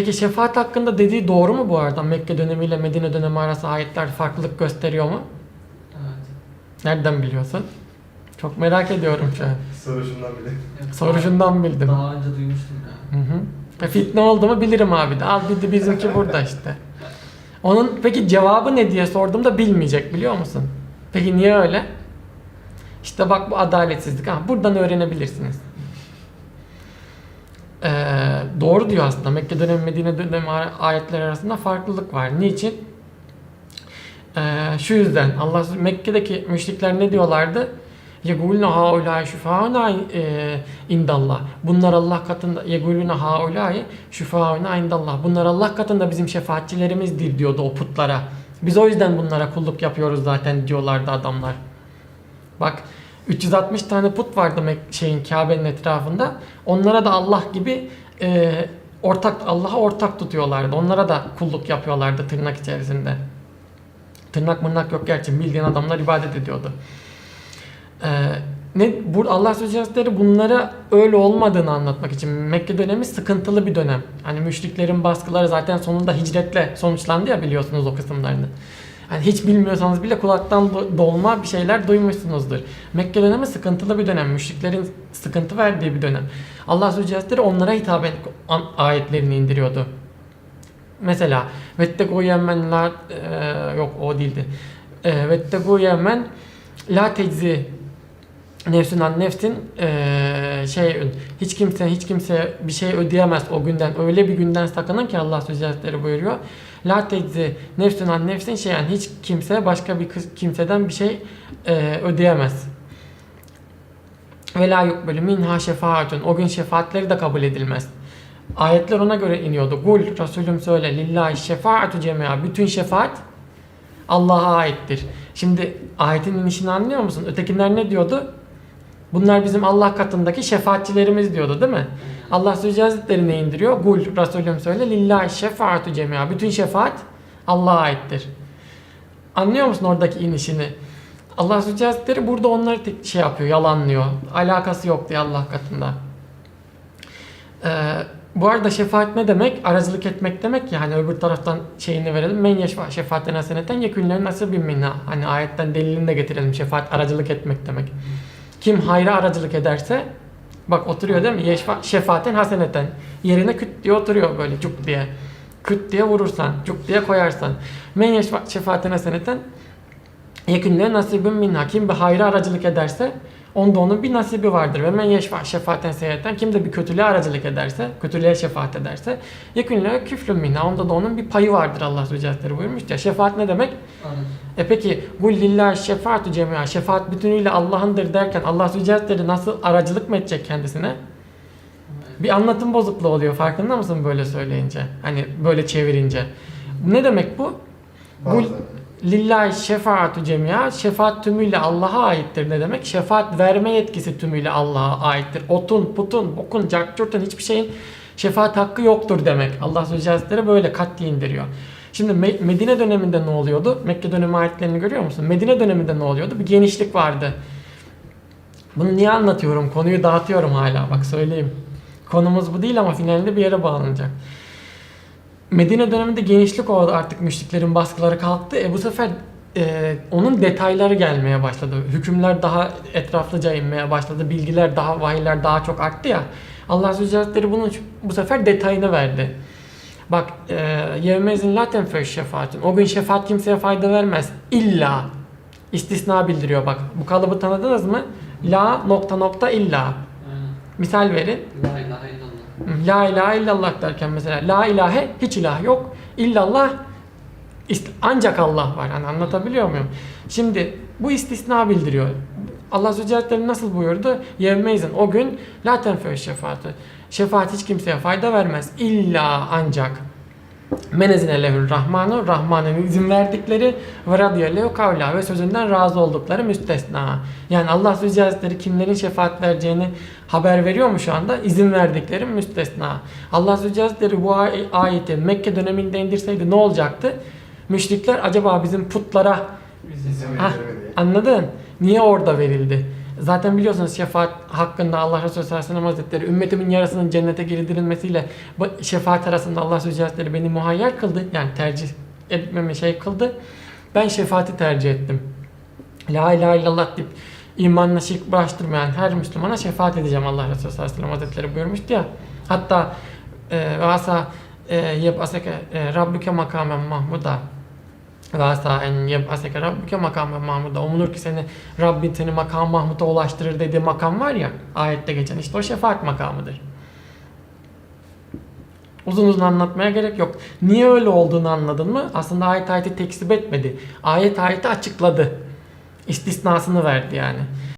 Peki şefaat hakkında dediği doğru mu bu arada? Mekke dönemiyle Medine dönemi arası ayetler farklılık gösteriyor mu? Evet. Nereden biliyorsun? Çok merak ediyorum şu an. Soruşundan bile. Evet, Soruşundan bildim. Daha önce duymuştum ya. Hı hı. E, fitne oldu mu bilirim abi de. Al bir bizimki burada işte. Onun peki cevabı ne diye sorduğumda bilmeyecek biliyor musun? Peki niye öyle? İşte bak bu adaletsizlik. Ha, buradan öğrenebilirsiniz. Ee, doğru diyor aslında. Mekke dönemi Medine dönemi ayetler arasında farklılık var. Niçin? Ee, şu yüzden Allah Mekke'deki müşrikler ne diyorlardı? Yegulne haulâi şüfâunâ indallah. Bunlar Allah katında yegulne haulâi şüfâunâ indallah. Bunlar Allah katında bizim şefaatçilerimizdir diyordu o putlara. Biz o yüzden bunlara kulluk yapıyoruz zaten diyorlardı adamlar. Bak 360 tane put vardı şeyin Kabe'nin etrafında. Onlara da Allah gibi e, ortak Allah'a ortak tutuyorlardı. Onlara da kulluk yapıyorlardı tırnak içerisinde. Tırnak mırnak yok gerçi bildiğin adamlar ibadet ediyordu. Ee, ne bu Allah Sözcüsleri bunlara öyle olmadığını anlatmak için Mekke dönemi sıkıntılı bir dönem. Hani müşriklerin baskıları zaten sonunda hicretle sonuçlandı ya biliyorsunuz o kısımlarını. Hani hiç bilmiyorsanız bile kulaktan do- dolma bir şeyler duymuşsunuzdur. Mekke dönemi sıkıntılı bir dönem. Müşriklerin sıkıntı verdiği bir dönem. Allah Sözcüsleri onlara hitaben ayetlerini indiriyordu. Mesela vettegû yemen la yok o değildi. E, vettegû yemen la teczi nefsün an nefsin e, şey hiç kimse hiç kimse bir şey ödeyemez o günden öyle bir günden sakının ki Allah Sözcüsleri buyuruyor. La teczi nefsün an nefsin şey yani hiç kimse başka bir kimseden bir şey e, ödeyemez. Ve la yukbelu minha şefaatun. O gün şefaatleri de kabul edilmez. Ayetler ona göre iniyordu. Kul Resulüm söyle lillahi şefaatu cemia. Bütün şefaat Allah'a aittir. Şimdi ayetin inişini anlıyor musun? Ötekiler ne diyordu? Bunlar bizim Allah katındaki şefaatçilerimiz diyordu değil mi? Allah Sözcü indiriyor? Kul Resulüm söyle lillahi şefaatu cemia. Bütün şefaat Allah'a aittir. Anlıyor musun oradaki inişini? Allah Sözcü burada onları tek- şey yapıyor, yalanlıyor. Alakası yok diye Allah katında. Ee, bu arada şefaat ne demek? Aracılık etmek demek ya hani öbür taraftan şeyini verelim. Men yeşfa şefaatten haseneten yekünlerin nasıl bir minna. Hani ayetten delilini de getirelim. Şefaat aracılık etmek demek. Kim hayra aracılık ederse bak oturuyor değil mi? Yeşfa, şefaaten haseneten. Yerine küt diye oturuyor böyle cuk diye. Küt diye vurursan, cuk diye koyarsan. Men yeşfa şefaaten haseneten yekünlerin nasibin minna. Kim bir hayra aracılık ederse onda onun bir nasibi vardır. Ve men yeşfa şefaaten seyyeten kim de bir kötülüğe aracılık ederse, kötülüğe şefaat ederse yekünle küflün minna. Onda da onun bir payı vardır Allah Sözcüsleri buyurmuş ya. Şefaat ne demek? Anladım. E peki bu lillahi şefaatu cemia şefaat bütünüyle Allah'ındır derken Allah Sözcüsleri nasıl aracılık mı edecek kendisine? Bir anlatım bozukluğu oluyor farkında mısın böyle söyleyince? Hani böyle çevirince. Ne demek bu? Bu Bazen. Lillahi şefaatu cemia şefaat tümüyle Allah'a aittir ne demek? Şefaat verme yetkisi tümüyle Allah'a aittir. Otun, putun, bokun, cartçurtun hiçbir şeyin şefaat hakkı yoktur demek. Allah Hazretleri böyle katli indiriyor. Şimdi Me- Medine döneminde ne oluyordu? Mekke dönemi ayetlerini görüyor musun? Medine döneminde ne oluyordu? Bir genişlik vardı. Bunu niye anlatıyorum? Konuyu dağıtıyorum hala. Bak söyleyeyim. Konumuz bu değil ama finalinde bir yere bağlanacak. Medine döneminde genişlik oldu artık müşriklerin baskıları kalktı. E bu sefer e, onun detayları gelmeye başladı. Hükümler daha etraflıca inmeye başladı. Bilgiler daha, vahiyler daha çok arttı ya. Allah Sözcü Hazretleri bunun bu sefer detayını verdi. Bak yevmezin la tenfeş şefaatin. O gün şefaat kimseye fayda vermez. İlla. istisna bildiriyor bak. Bu kalıbı tanıdınız mı? La nokta nokta illa. Misal verin. İllallah. La ilahe illallah derken mesela la ilahe hiç ilah yok. İllallah ancak Allah var. Hani anlatabiliyor muyum? Şimdi bu istisna bildiriyor. Allah Hazretleri nasıl buyurdu? Yevmeyzin o gün la tenfeü şefaatı. Şefaat hiç kimseye fayda vermez. İlla ancak menezine lehül rahmanu Rahman'ın izin verdikleri ve lehu kavla ve sözünden razı oldukları müstesna. Yani Allah Sözcü Hazretleri kimlerin şefaat vereceğini haber veriyor mu şu anda? İzin verdikleri müstesna. Allah Sözcü Hazretleri bu ay- ayeti Mekke döneminde indirseydi ne olacaktı? Müşrikler acaba bizim putlara İzin Hah, verilmedi. anladın? Niye orada verildi? Zaten biliyorsunuz şefaat hakkında Allah Resulü sallallahu aleyhi hazretleri ümmetimin yarısının cennete girdirilmesiyle şefaat arasında Allah Resulü hazretleri beni muhayyer kıldı. Yani tercih etmemi şey kıldı. Ben şefaati tercih ettim. La ilahe illallah deyip imanla şirk bulaştırmayan her Müslümana şefaat edeceğim Allah Resulü sallallahu aleyhi ve sellem hazretleri buyurmuştu ya. Hatta e, vasa e, yeb'aseke e, rabbuke makamen mahmuda ve asa en yeb'aseke rabbuke makamen mahmuda umulur ki seni Rabbin seni makam mahmuda ulaştırır dediği makam var ya ayette geçen işte o şefaat makamıdır. Uzun uzun anlatmaya gerek yok. Niye öyle olduğunu anladın mı? Aslında ayet ayeti tekzip etmedi. Ayet ayeti açıkladı. İstisnasını verdi yani.